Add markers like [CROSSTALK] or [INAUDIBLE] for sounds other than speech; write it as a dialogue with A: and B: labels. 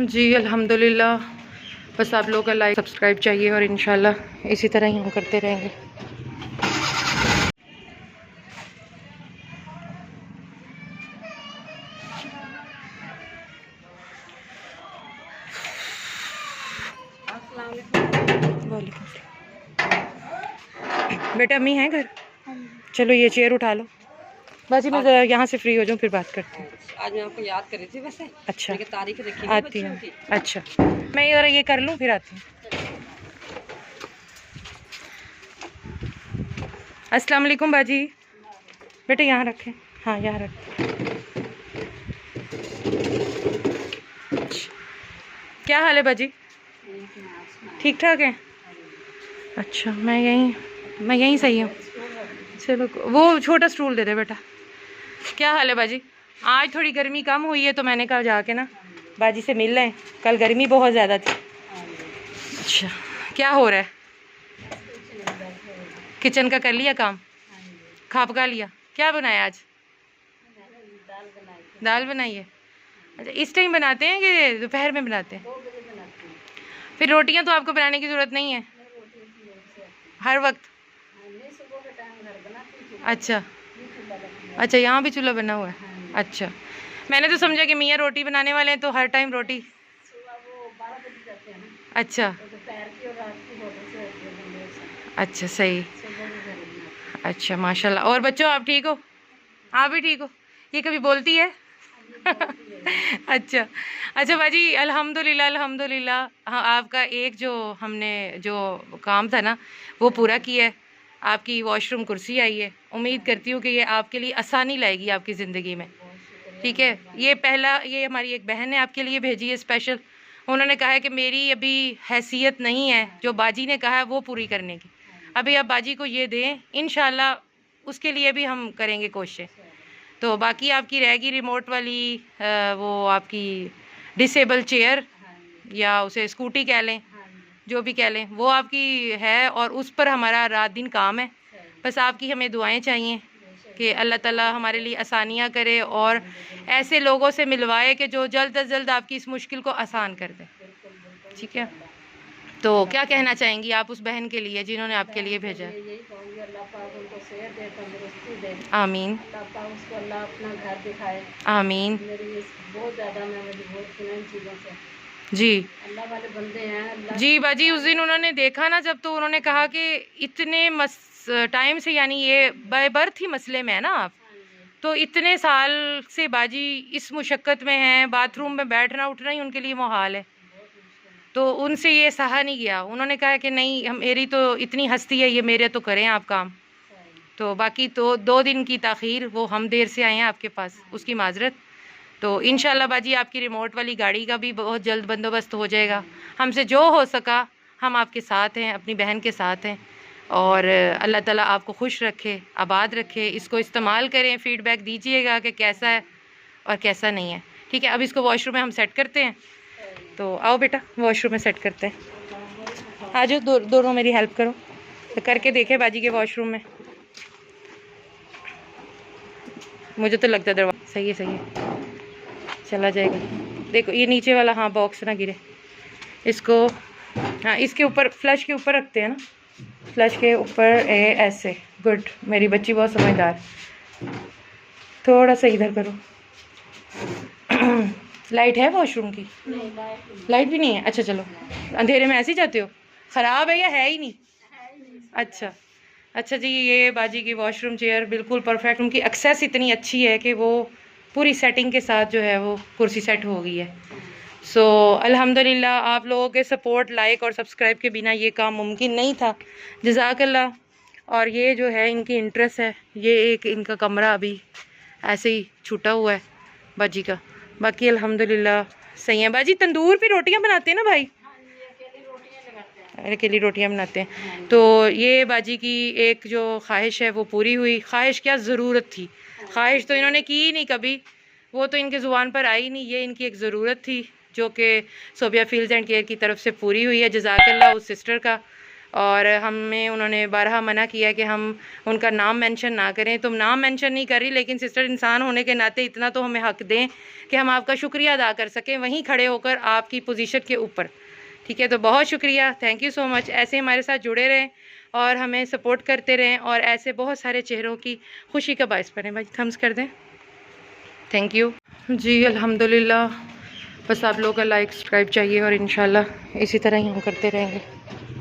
A: जी अल्हम्दुलिल्लाह। बस आप लोगों का लाइक सब्सक्राइब चाहिए और इन इसी तरह ही हम करते रहेंगे। बेटा अम्मी हैं घर? चलो ये चेयर उठा लो। बाजी मैं यहाँ से फ्री हो जाऊँ फिर बात करती हूँ।
B: आज मैं आपको याद कर रही थी वैसे।
A: अच्छा।
B: तारीख देखी
A: आती हूँ। अच्छा। मैं ज़रा ये कर लूँ फिर आती हूँ। अस्सलाम वालेकुम बाजी। बेटे यहाँ रखें। हाँ यहाँ रखें। क्या हाल है बाजी? ठीक ठाक है? अच्छा मैं यहीं मैं यहीं सही हूँ। चलो वो छोटा स्टूल दे दे बेटा। क्या हाल है बाजी? आज थोड़ी गर्मी कम हुई है तो मैंने कहा जाके ना बाजी से मिल लें। कल गर्मी बहुत ज़्यादा थी। अच्छा क्या हो रहा है? किचन का कर लिया काम? खा पका लिया? क्या बनाया आज? दाल बनाई है। अच्छा इस टाइम बनाते हैं कि दोपहर में बनाते हैं? फिर रोटियाँ तो आपको बनाने की ज़रूरत नहीं है? हर वक्त? अच्छा। अच्छा यहाँ भी चूल्हा बना हुआ है? अच्छा। मैंने तो समझा कि मियाँ रोटी बनाने वाले हैं तो हर टाइम रोटी। अच्छा। अच्छा सही। अच्छा माशाल्लाह। और बच्चों आप ठीक हो? आप भी ठीक हो? ये कभी बोलती है अच्छा। अच्छा भाजी अल्हम्दुलिल्लाह अल्हम्दुलिल्लाह। हाँ आपका एक जो हमने जो काम था ना वो पूरा किया है। आपकी वॉशरूम कुर्सी आई है। उम्मीद करती हूँ कि ये आपके लिए आसानी लाएगी आपकी ज़िंदगी में। ठीक है? ये पहला, ये हमारी एक बहन ने आपके लिए भेजी है स्पेशल उन्होंने कहा है कि मेरी अभी हैसियत नहीं है, जो बाजी ने कहा है वो पूरी करने की। अभी आप बाजी को ये दें इन उसके लिए भी हम करेंगे कोशिश। तो बाकी आपकी रहेगी रिमोट वाली वो आपकी डिसेबल चेयर या उसे स्कूटी कह लें। जो भी कह लें, वो आपकी है और उस पर हमारा रात दिन काम है। बस आपकी हमें दुआएँ चाहिए कि अल्लाह ताला हमारे लिए आसानियाँ करे और ऐसे लोगों से मिलवाए कि जो जल्द अज जल्द आपकी इस मुश्किल को आसान कर दे। ठीक है? तो क्या कहना चाहेंगी आप उस बहन के लिए जिन्होंने आपके लिए भेजा? आमीन। आमीन।
B: बहुत ज़्यादा मैं से।
A: जी।
B: अल्लाह वाले बंदे हैं
A: जी बाजी उस दिन उन्होंने देखा ना जब तो उन्होंने कहा कि इतने मस टाइम से यानी ये बाय बर्थ ही मसले में है ना आप। तो इतने साल से बाजी इस मुशक्क़त में हैं बाथरूम में बैठना उठना ही उनके लिए मुहाल है। तो उनसे ये सहा नहीं गया। उन्होंने कहा कि नहीं हम मेरी तो इतनी हस्ती है ये मेरे तो करें आप काम। तो बाकी तो दो दिन की तखीर वो हम देर से आए हैं आपके पास उसकी माजरत। तो इन बाजी आपकी रिमोट वाली गाड़ी का भी बहुत जल्द बंदोबस्त हो जाएगा। हमसे जो हो सका हम आपके साथ हैं अपनी बहन के साथ हैं। और अल्लाह ताला आपको खुश रखे आबाद रखे। इसको इस्तेमाल करें फ़ीडबैक दीजिएगा कि कैसा है और कैसा नहीं है। ठीक है अब इसको वॉशरूम में हम सेट करते हैं। तो आओ बेटा वॉशरूम में सेट करते हैं। आ जाओ दो, दोनों मेरी हेल्प करो। तो करके देखे बाजी के वॉशरूम में। मुझे तो लगता है सही है सही है। चला जाएगा। देखो ये नीचे वाला हाँ बॉक्स ना गिरे। इसको हाँ इसके ऊपर फ्लश के ऊपर रखते हैं ना। फ्लश के ऊपर ए ऐसे गुड मेरी बच्ची बहुत समझदार। थोड़ा सा इधर करो। [CLEARS THROAT] लाइट है वॉशरूम की? लाइट भी नहीं है? अच्छा चलो। अंधेरे में ऐसे ही जाते हो? ख़राब है या है ही नहीं? अच्छा। अच्छा जी ये बाजी की वॉशरूम चेयर बिल्कुल परफेक्ट उनकी एक्सेस इतनी अच्छी है कि वो पूरी सेटिंग के साथ जो है वो कुर्सी सेट हो गई है। सो so, अल्हम्दुलिल्लाह आप लोगों के सपोर्ट लाइक और सब्सक्राइब के बिना ये काम मुमकिन नहीं था। जजाकल्ला और ये जो है इनकी इंटरेस्ट है। ये एक इनका कमरा अभी ऐसे ही छूटा हुआ है बाजी का। बाकी अल्हम्दुलिल्लाह सही है। बाजी तंदूर पे रोटियाँ बनाते हैं ना भाई? अकेली रोटियाँ बनाते हैं। तो ये बाजी की एक जो ख्वाहिश है वो पूरी हुई। ख्वाहिश क्या? ज़रूरत थी। ख्वाहिश तो इन्होंने की ही नहीं कभी। वो तो इनके ज़ुबान पर आई नहीं। ये इनकी एक ज़रूरत थी जो कि सोबिया फ़ील्ड एंड केयर की तरफ़ से पूरी हुई है। जजाकल्ला, उस सिस्टर का। और हमें उन्होंने बारहा मना किया कि हम उनका नाम मेंशन ना करें। तुम नाम मेंशन नहीं कर रही, लेकिन सिस्टर इंसान होने के नाते इतना तो हमें हक दें कि हम आपका शुक्रिया अदा कर सकें। वहीं खड़े होकर आपकी पोजीशन के ऊपर। ठीक है तो बहुत शुक्रिया। थैंक यू सो मच ऐसे हमारे साथ जुड़े रहें और हमें सपोर्ट करते रहें और ऐसे बहुत सारे चेहरों की खुशी का बायस बने। भाई थम्स कर दें। थैंक यू जी, अल्हम्दुलिल्लाह। बस आप लोगों का लाइक सब्सक्राइब चाहिए और इन इसी तरह ही हम करते रहेंगे।